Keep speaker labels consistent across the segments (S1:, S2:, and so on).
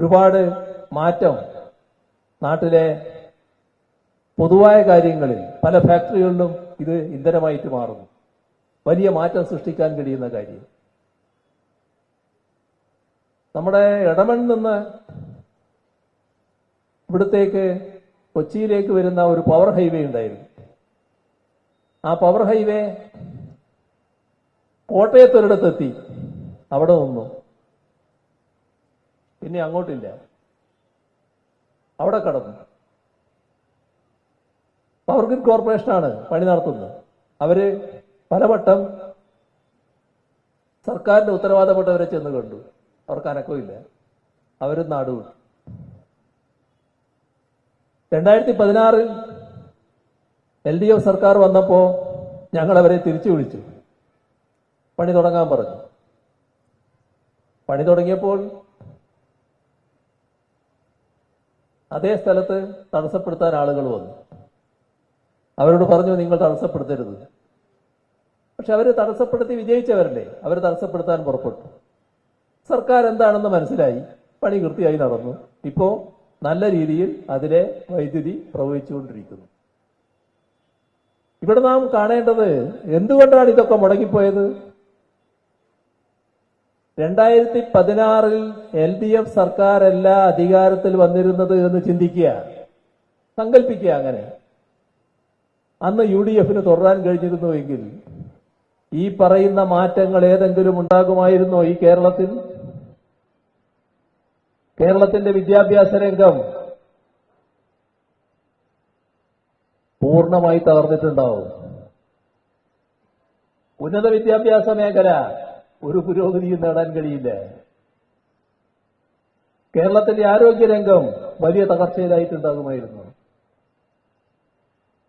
S1: ഒരുപാട് മാറ്റം നാട്ടിലെ പൊതുവായ കാര്യങ്ങളിൽ പല ഫാക്ടറികളിലും ഇത് ഇന്ധനമായിട്ട് മാറുന്നു. വലിയ മാറ്റം സൃഷ്ടിക്കാൻ കഴിയുന്ന കാര്യം. നമ്മുടെ ഇടമൺ നിന്ന് ഇവിടത്തേക്ക് കൊച്ചിയിലേക്ക് വരുന്ന ഒരു പവർ ഹൈവേ ഉണ്ടായിരുന്നു. ആ പവർ ഹൈവേ കോട്ടയത്തൊരിടത്തെത്തി. അവിടെ നിന്നു. പിന്നെ അങ്ങോട്ടില്ല. അവിടെ കടന്നു. പവർ ഗ്രിഡ് കോർപ്പറേഷനാണ് പണി നടത്തുന്നത്. അവർ പലവട്ടം സർക്കാരിന്റെ ഉത്തരവാദപ്പെട്ടവരെ ചെന്ന് കണ്ടു. അവർക്ക് അനക്കമില്ല. അവരും നാടുവിട്ടു രണ്ടായിരത്തി പതിനാറിൽ എൽ ഡി എഫ് സർക്കാർ വന്നപ്പോ ഞങ്ങൾ അവരെ തിരിച്ചു വിളിച്ചു. പണി തുടങ്ങാൻ പറഞ്ഞു. പണി തുടങ്ങിയപ്പോൾ അതേ സ്ഥലത്ത് തടസ്സപ്പെടുത്താൻ ആളുകൾ വന്നു. അവരോട് പറഞ്ഞു നിങ്ങൾ തടസ്സപ്പെടുത്തരുത്. പക്ഷെ അവർ തടസ്സപ്പെടുത്തി വിജയിച്ചവരല്ലേ? അവർ തടസ്സപ്പെടുത്താൻ പുറപ്പെട്ടു. സർക്കാർ എന്താണെന്ന് മനസ്സിലായി. പണി കൃത്യമായി നടന്നു. ഇപ്പോ നല്ല രീതിയിൽ അതിലെ വൈദ്യുതി പ്രവഹിച്ചുകൊണ്ടിരിക്കുന്നു. ഇവിടെ നാം കാണേണ്ടത് എന്തുകൊണ്ടാണ് ഇതൊക്കെ മുടങ്ങിപ്പോയത്? രണ്ടായിരത്തി പതിനാറിൽ എൽ ഡി എഫ് സർക്കാരല്ല അധികാരത്തിൽ വന്നിരുന്നത് എന്ന് ചിന്തിക്കുക സങ്കല്പിക്കുക അങ്ങനെ. അന്ന് യു ഡി എഫിന് തുടരാൻ കഴിഞ്ഞിരുന്നുവെങ്കിൽ ഈ പറയുന്ന മാറ്റങ്ങൾ ഏതെങ്കിലും ഉണ്ടാകുമായിരുന്നോ ഈ കേരളത്തിൽ? കേരളത്തിന്റെ വിദ്യാഭ്യാസ രംഗം പൂർണമായി തകർന്നിട്ടുണ്ടാവും. ഉന്നത വിദ്യാഭ്യാസ മേഖല ഒരു പുരോഗതിയും നേടാൻ കഴിയില്ല. കേരളത്തിന്റെ ആരോഗ്യരംഗം വലിയ തകർച്ചയിലായിട്ടുണ്ടാകുമായിരുന്നു.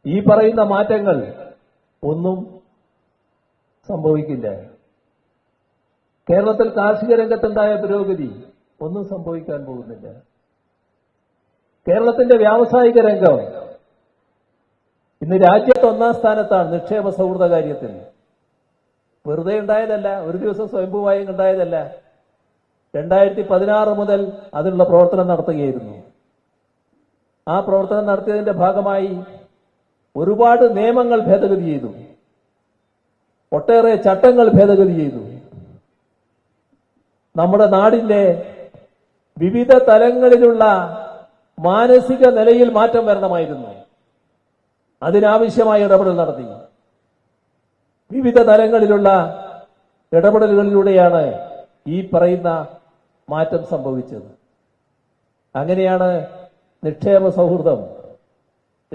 S1: ഈ പറയുന്ന മാറ്റങ്ങൾ ഒന്നും സംഭവിക്കില്ല. കേരളത്തിൽ കാർഷിക രംഗത്തുണ്ടായ പുരോഗതി ഒന്നും സംഭവിക്കാൻ പോകുന്നില്ല. കേരളത്തിന്റെ വ്യാവസായിക രംഗം ഇന്ന് രാജ്യത്ത് ഒന്നാം സ്ഥാനത്താണ് നിക്ഷേപ സൗഹൃദ കാര്യത്തിൽ. വെറുതെ ഉണ്ടായതല്ല ഒരു ദിവസം സ്വയംഭൂമായും ഉണ്ടായതല്ല. രണ്ടായിരത്തി പതിനാറ് മുതൽ അതിനുള്ള പ്രവർത്തനം നടത്തുകയായിരുന്നു. ആ പ്രവർത്തനം നടത്തിയതിന്റെ ഭാഗമായി ഒരുപാട് നിയമങ്ങൾ ഭേദഗതി ചെയ്തു. ഒട്ടേറെ ചട്ടങ്ങൾ ഭേദഗതി ചെയ്തു. നമ്മുടെ നാടിന്റെ വിവിധ തലങ്ങളിലുള്ള മാനസിക നിലയിൽ മാറ്റം വരണമായിരുന്നു. അതിനാവശ്യമായ ഇടപെടൽ നടത്തി. വിവിധ തലങ്ങളിലുള്ള ഇടപെടലുകളിലൂടെയാണ് ഈ പറയുന്ന മാറ്റം സംഭവിച്ചത്. അങ്ങനെയാണ് നിക്ഷേപ സൗഹൃദം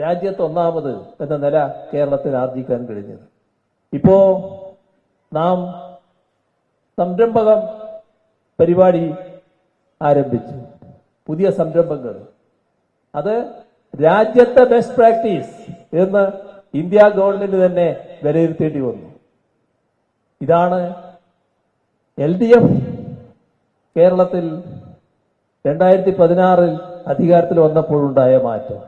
S1: രാജ്യത്ത് ഒന്നാമത് എന്ന നില കേരളത്തിൽ ആർജിക്കാൻ കഴിഞ്ഞത്. ഇപ്പോ നാം സംരംഭകം പരിപാടി ആരംഭിച്ചു. പുതിയ സംരംഭങ്ങൾ. അത് രാജ്യത്തെ ബെസ്റ്റ് പ്രാക്ടീസ് എന്ന് ഇന്ത്യ ഗവൺമെന്റ് തന്നെ വിലയിരുത്തേണ്ടി വന്നു. ഇതാണ് എൽ ഡി എഫ് കേരളത്തിൽ രണ്ടായിരത്തി പതിനാറിൽ അധികാരത്തിൽ വന്നപ്പോഴുണ്ടായ മാറ്റം.